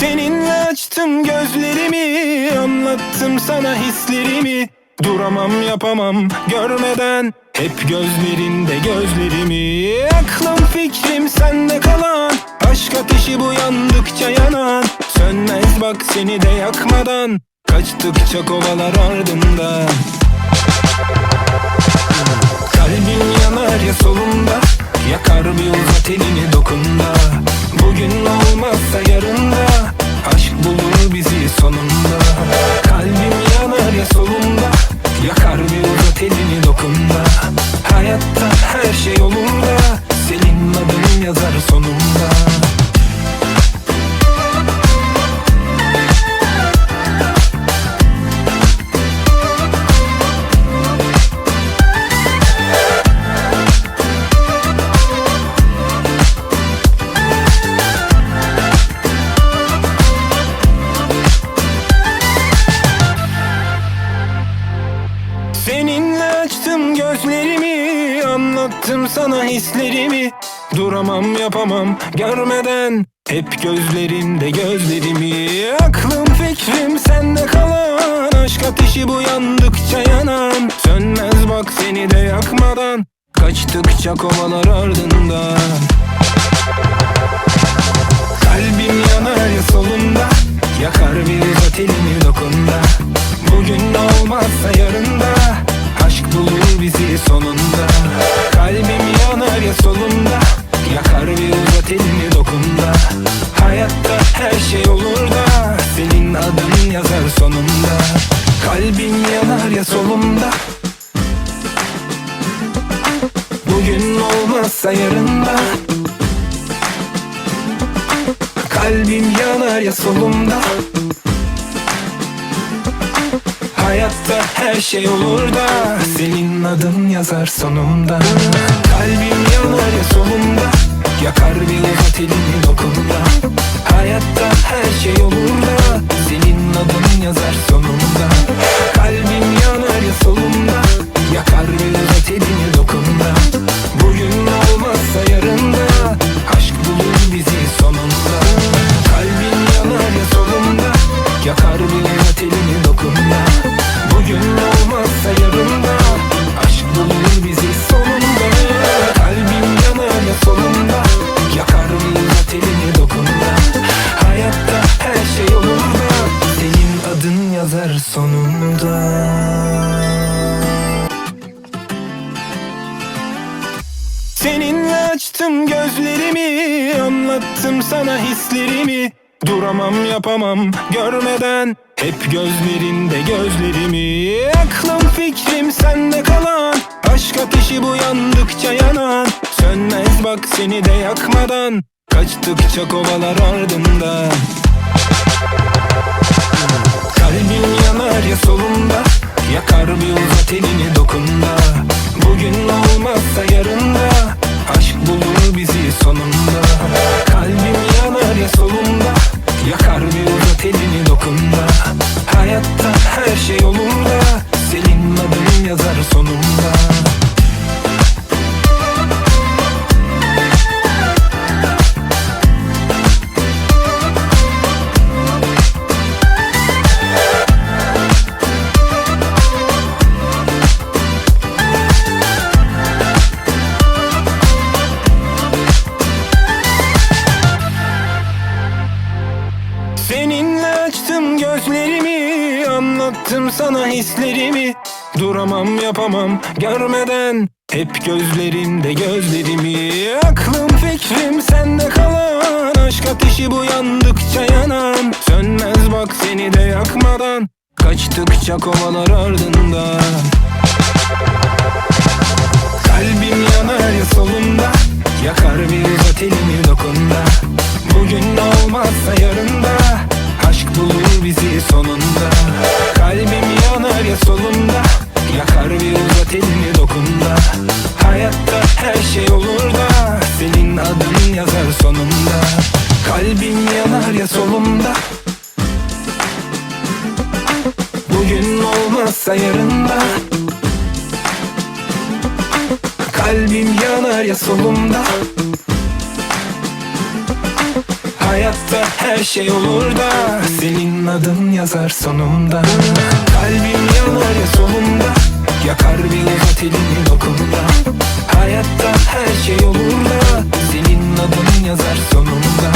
Seninle açtım gözlerimi Anlattım sana hislerimi. Duramam yapamam görmeden Hep gözlerinde gözlerimi. Aklım fikrim sende kalan Aşk ateşi bu yandıkça yanan. Sönmez bak seni de yakmadan Kaçtıkça kovalar ardından. Kalbim yanar ya solunda Yakar bir uzat elini dokunda. Bugün olmazsa Anlattım sana hislerimi. Duramam yapamam görmeden Hep gözlerinde gözlerimi. Aklım fikrim sende kalan Aşk ateşi bu yandıkça yanan. Sönmez bak seni de yakmadan Kaçtıkça kovalar ardından. Kalbim yanar ya solunda Yakar bir elini dokunda. Bugün olmazsa yarın bizi sonunda. Kalbim yanar ya solunda. Yakar bir uzat elini dokunda. Hayatta her şey olur da Senin adın yazar sonunda. Kalbim yanar ya solunda. Bugün olmazsa yarın da. Kalbim yanar ya solumda Hayatta her şey olur da Senin adın yazar sonunda. Kalbim yanar ya solumda Yakar bir uzat elini dokunda Hayatta her şey olur da Senin adın yazar sonunda Seninle açtım gözlerimi Anlattım sana hislerimi. Duramam yapamam görmeden Hep gözlerinde gözlerimi. Aklım fikrim sende kalan Aşk ateşi bu yandıkça yanan. Sönmez bak seni de yakmadan Kaçtıkça kovalar ardından. Kalbim yanar ya solunda Yakar bir uzat elini dokunda? Bugün olmazsa yarın Anlattım sana hislerimi. Duramam yapamam. Görmeden Hep gözlerinde gözlerimi. Aklım fikrim sende kalan. Aşk ateşi bu yandıkça yanan. Sönmez bak seni de yakmadan. Kaçtıkça kovalar ardından Kalbim yanar ya solunda. Yakar bir uzat elini dokunda. Bugün olmazsa yarın da. Aşk bulur bizi sonunda Kalbim yanar ya solunda Yakar bir uzat elini dokunda Hayatta her şey olur da Senin adın yazar sonunda. Kalbim yanar ya solumda. Bugün olmazsa yarın da. Kalbim yanar ya solumda Hayatta her şey olur da Senin adın yazar sonunda. Kalbim yanar ya solumda Yakar beni katilin dokumda Hayatta her şey olur da Senin adın yazar sonunda.